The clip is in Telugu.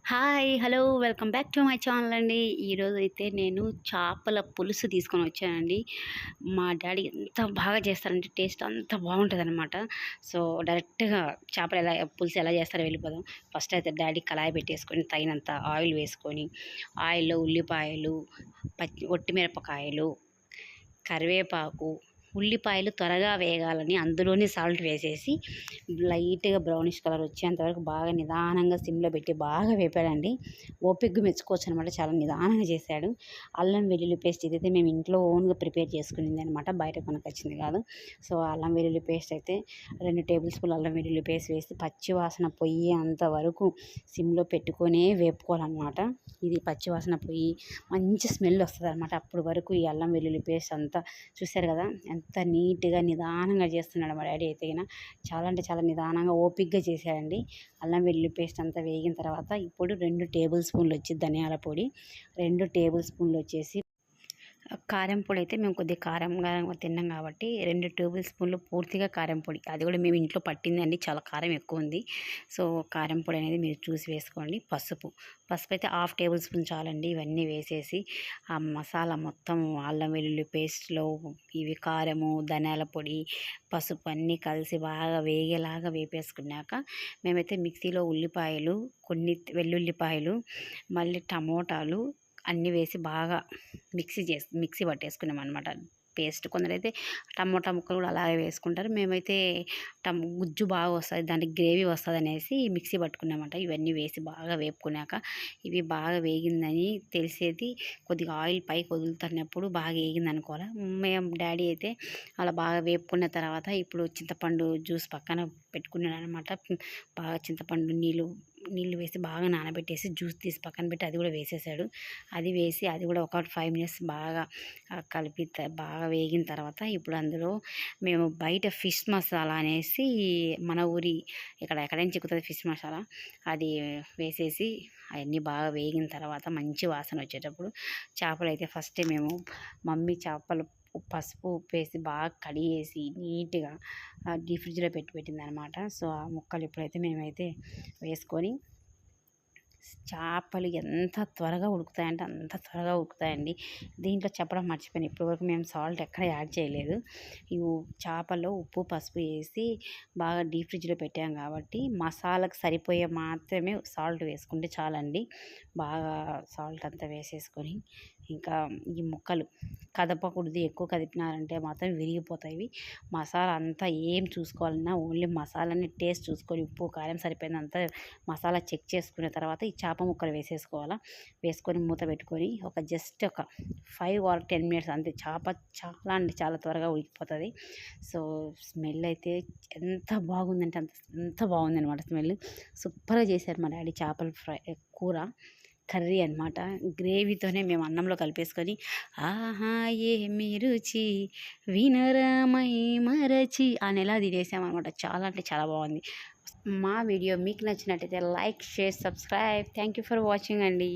Hi hello welcome back to my channel అండి. ఈరోజు అయితే నేను చేపల పులుసు తీసుకొని వచ్చానండి. మా డాడీ ఎంత బాగా చేస్తారంటే టేస్ట్ అంత బాగుంటుంది అనమాట సో డైరెక్ట్గా చేపలు ఎలా పులుసు ఎలా చేస్తారో వెళ్ళిపోదాం. ఫస్ట్ అయితే డాడీ కళాయి పెట్టేసుకొని తగినంత ఆయిల్ వేసుకొని ఆయిల్లో ఉల్లిపాయలు పచ్చి ఒట్టిమిరపకాయలు కరివేపాకు ఉల్లిపాయలు త్వరగా వేగాలని అందులోనే సాల్ట్ వేసేసి లైట్గా బ్రౌనిష్ కలర్ వచ్చేంతవరకు బాగా నిదానంగా సిమ్లో పెట్టి బాగా వేపాడండి. ఓపిగ్గా మెచ్చుకోవచ్చు అనమాట చాలా నిదానంగా చేశాడు. అల్లం వెల్లుల్లి పేస్ట్ ఇదైతే మేము ఇంట్లో ఓన్గా ప్రిపేర్ చేసుకునేది అనమాట బయట కొనకొచ్చింది కాదు. సో అల్లం వెల్లుల్లి పేస్ట్ అయితే రెండు టేబుల్ స్పూన్ అల్లం వెల్లుల్లి పేస్ట్ వేసి పచ్చి వాసన పొయ్యి అంతవరకు సిమ్లో పెట్టుకొనే వేపుకోవాలన్నమాట. ఇది పచ్చి వాసన పొయ్యి మంచి స్మెల్ వస్తుంది అనమాట అప్పటి వరకు ఈ అల్లం వెల్లుల్లి పేస్ట్ అంతా చూశారు కదా? ఎంత నీట్గా నిదానంగా చేస్తున్నాడు మా డాడీ అయితే చాలా అంటే చాలా నిదానంగా ఓపిక్గా చేశాడండి. అల్లం వెల్లుల్లి పేస్ట్ అంతా వేగిన తర్వాత ఇప్పుడు రెండు టేబుల్ స్పూన్లు వచ్చి ధనియాల పొడి రెండు టేబుల్ స్పూన్లు వచ్చేసి కారం పొడి అయితే మేము కొద్దిగా కారంగా తిన్నాం కాబట్టి రెండు టేబుల్ స్పూన్లు పూర్తిగా కారం పొడి. అది కూడా మేము ఇంట్లో పట్టిందండి చాలా కారం ఎక్కువ ఉంది. సో కారం పొడి అనేది మీరు చూసి వేసుకోండి. పసుపు. పసుపు అయితే హాఫ్ టేబుల్ స్పూన్ చాలండి. ఇవన్నీ వేసేసి ఆ మసాలా మొత్తం అల్లం వెల్లుల్లి పేస్ట్లో ఇవి కారము ధనియాల పొడి పసుపు అన్నీ కలిసి బాగా వేగేలాగా వేపేసుకున్నాక మేమైతే మిక్సీలో ఉల్లిపాయలు కొన్ని వెల్లుల్లిపాయలు మళ్ళీ టమోటాలు అన్నీ వేసి బాగా మిక్సీ చేసి మిక్సీ పట్టేసుకున్నాం అనమాట పేస్ట్ కొందరైతే టమోటా ముక్కలు కూడా అలాగే వేసుకుంటారు. మేమైతే టమ్ గుజ్జు బాగా వస్తుంది దానికి గ్రేవీ వస్తుంది అనేసి మిక్సీ పట్టుకున్నామంట ఇవన్నీ వేసి బాగా వేపుకున్నాక ఇవి బాగా వేగిందని తెలిసేది కొద్దిగా ఆయిల్ పైకి వదులుతున్నప్పుడు బాగా వేగింది అనుకోవాలి మేము డాడీ అయితే అలా బాగా వేపుకున్న తర్వాత ఇప్పుడు చింతపండు జ్యూస్ పక్కన పెట్టుకున్నాను అనమాట బాగా చింతపండు నీళ్ళు నీళ్ళు వేసి బాగా నానబెట్టేసి జ్యూస్ తీసి పక్కన పెట్టి అది కూడా వేసేసాడు. అది వేసి అది కూడా ఒక ఫైవ్ మినిట్స్ బాగా కలిపి బాగా వేగిన తర్వాత ఇప్పుడు అందులో మేము బయట ఫిష్ మసాలా అనేసి మన ఊరి ఇక్కడ ఎక్కడైనా చిక్కుతుంది ఫిష్ మసాలా అది వేసేసి అవన్నీ బాగా వేగిన తర్వాత మంచి వాసన వచ్చేటప్పుడు చేపలు అయితే ఫస్ట్ మేము మమ్మీ చేపలు పసుపు ఉప్పు వేసి బాగా కడిగేసి నీట్గా డీప్ ఫ్రిడ్జ్లో పెట్టి పెట్టింది అనమాట సో ఆ ముక్కలు ఇప్పుడైతే మేమైతే వేసుకొని చేపలు ఎంత త్వరగా ఉడుకుతాయంటే అంత త్వరగా ఉడుకుతాయండి. దీంట్లో చెప్పడం మర్చిపోయాను. ఇప్పటివరకు మేము సాల్ట్ ఎక్కడ యాడ్ చేయలేదు. ఈ చేపల్లో ఉప్పు పసుపు వేసి బాగా డీప్ ఫ్రిడ్జ్లో పెట్టాం కాబట్టి మసాలాకు సరిపోయే మాత్రమే సాల్ట్ వేసుకుంటే చాలండి. బాగా సాల్ట్ అంతా వేసేసుకొని ఇంకా ఈ ముక్కలు కదపకూడదు. ఎక్కువ కదిపినారంటే మాత్రం విరిగిపోతాయి. మసాలా అంతా ఏం చూసుకోవాలన్నా ఓన్లీ మసాలాని టేస్ట్ చూసుకొని ఉప్పు కారం సరిపోయిందంతా మసాలా చెక్ చేసుకున్న తర్వాత చేప ముక్కలు వేసేసుకోవాలా? వేసుకొని మూత పెట్టుకొని ఒక జస్ట్ ఒక ఫైవ్ ఆర్ టెన్ మినిట్స్ అంతే. చేప చాలా అంటే చాలా త్వరగా ఉడికిపోతుంది. సో స్మెల్ అయితే ఎంత బాగుందంటే అంత ఎంత బాగుందనమాట స్మెల్. సూపర్గా చేశారు మా డాడీ చేపల ఫ్రై కూర. కర్రీ అనమాట గ్రేవీతోనే మేము అన్నంలో కలిపేసుకొని ఆహా ఏమి రుచి వినరమై మరచి ఆ నెల తినేసామన్నమాట. చాలా అంటే చాలా బాగుంది. మా వీడియో మీకు నచ్చినట్టయితే like share subscribe. Thank you for watching అండి.